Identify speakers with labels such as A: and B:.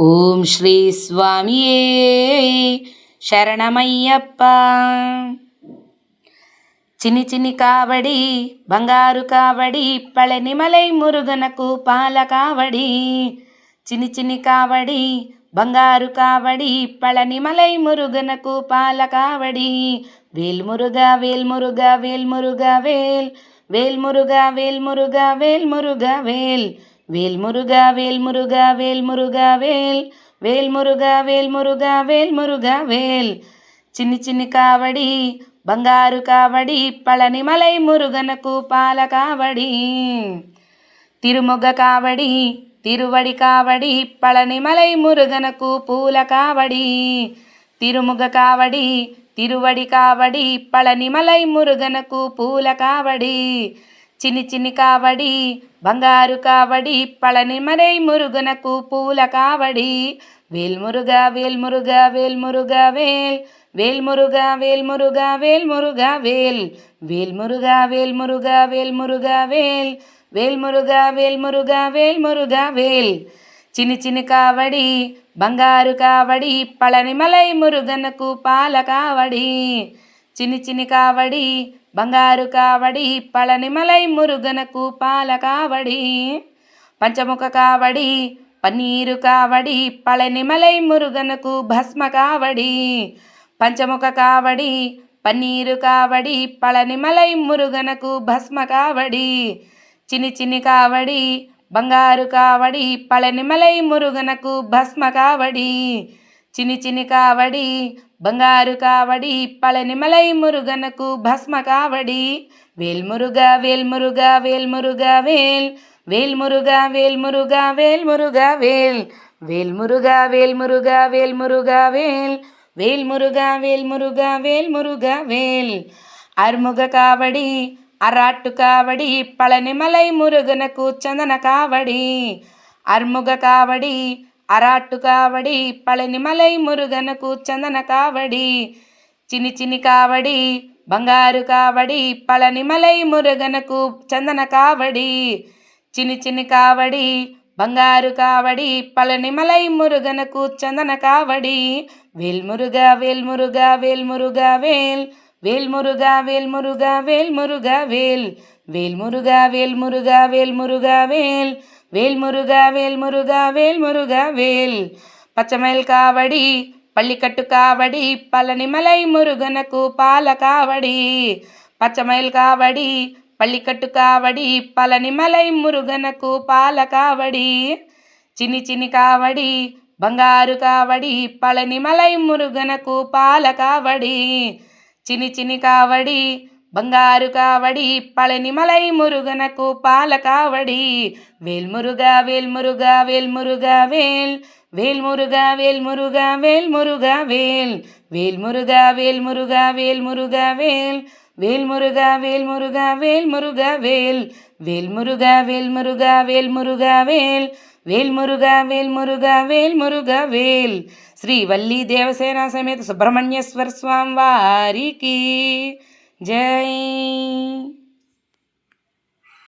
A: ఓం శ్రీ స్వామియే శరణమయ్యప్ప. చిని చిని కావడి బంగారు కావడి పళనిమలై మురుగనకు పాల కావడి. చిని చిని కావడి బంగారు కావడి పళనిమలై మురుగనకు పాల కావడి. వేల్మురుగా వేల్మురుగా వేల్మురుగా వేల్ వేల్మురుగా వేల్మురుగా వేల్మురుగా వేల్. వేల్మురుగా వేల్మురుగా వేల్మురుగా వేల్ వేల్మురుగా వేల్మురుగా వేల్మురుగా వేల్ చిన్ని చిన్ని కావడి బంగారు కావడి పళనిమలై మురుగనకు పాల కావడి. తిరుమొగ్గ కావడి తిరువడి కావడి పళనిమలై మురుగనకు పూల కావడి. తిరుముగ కావడి తిరువడి కావడి పళనిమలై మురుగనకు పూల కావడి. చిన్ని చిన్ని కావడి బంగారు కావడి పళని మరై మురుగనకు పూల కావడి వేల్మురుగా వేల్మురుగా వేల్మురుగా వేల్ వేల్మురుగా వేల్మురుగా వేల్మురుగా వేల్ వేల్మురుగా వేల్మురుగా వేల్మురుగా వేల్ వేల్మురుగా వేల్మురుగా వేల్మురుగా వేల్ చిన్ని చిన్ని కావడి బంగారు కావడి పళని మలై మురుగనకు పాల కావడి చిన్ని చిన్ని కావడి బంగారు కావడి పళనిమలై మురుగనకు పాల కావడి పంచముఖ కావడి పన్నీరు కావడి పళనిమలై మురుగనకు భస్మ కావడి పంచముఖ కావడి పన్నీరు కావడి పళనిమలై మురుగనకు భస్మ కావడి చిని చిని కావడి బంగారు కావడి పళనిమలై మురుగనకు భస్మ కావడి. చిని చిని కావడి బంగారు కావడి పళనిమలై మురుగనకు భస్మ కావడి వేల్మురుగా వేల్మురుగా వేల్మురుగా వేల్ వేల్మురుగా వేల్మురుగా వేల్మురుగా వేల్ వేల్మురుగా వేల్మురుగా వేల్మురుగా వేల్ వేల్మురుగా వేల్మురుగా వేల్మురుగా వేల్ అర్ముగ కావడి అరాట్టు కావడి పళనిమలై మురుగనకు చందన కావడి అర్ముగ కావడి అరాట్టు కావడి పళనిమలై మురుగనకు చందన కావడి. చిని చిని కావడి బంగారు కావడి పళనిమలై మురుగనకు చందన కావడి. చిని చిని కావడి బంగారు కావడి పళనిమలై మురుగనకు చందన కావడి. వేల్మురుగా వేల్మురుగా వేల్మురుగా వేల్ వేల్మురుగా వేల్మురుగా వేల్మురుగా వేల్ వేల్మురుగా వేల్మురుగా వేల్మురుగా వేల్. వేల్మురుగా వేల్మురుగా వేల్మురుగా వేల్ పచ్చమైల్ కావడి పల్లికట్టు కావడి పలనిమలై మురుగనకు పాల కావడి. పచ్చమైల్ కావడి పల్లికట్టు కావడి పలనిమలై మురుగనకు పాల కావడి. చిని చిని కావడి బంగారు కావడి పళనిమలై మురుగనకు పాల కావడి. చిన్ని చిని కావడి బంగారు కావడి పళనిమలై మురుగనకు పాల కావడి వేల్మురుగా వేల్మురుగా వేల్మురుగా వేల్ వేల్మురుగా వేల్మురుగా వేల్మురుగా వేల్ వేల్మురుగా వేల్మురుగా వేల్మురుగా వేల్ వేల్మురుగా వేల్మురుగా వేల్మురుగా వేల్ వేల్మురుగా వేల్మురుగా వేల్మురుగా వేల్ వేల్మురుగా వేల్మురుగా వేల్మురుగా వేల్ శ్రీ వల్లీ దేవసేన సమేత సుబ్రహ్మణ్యేశ్వర స్వామి వారికి जय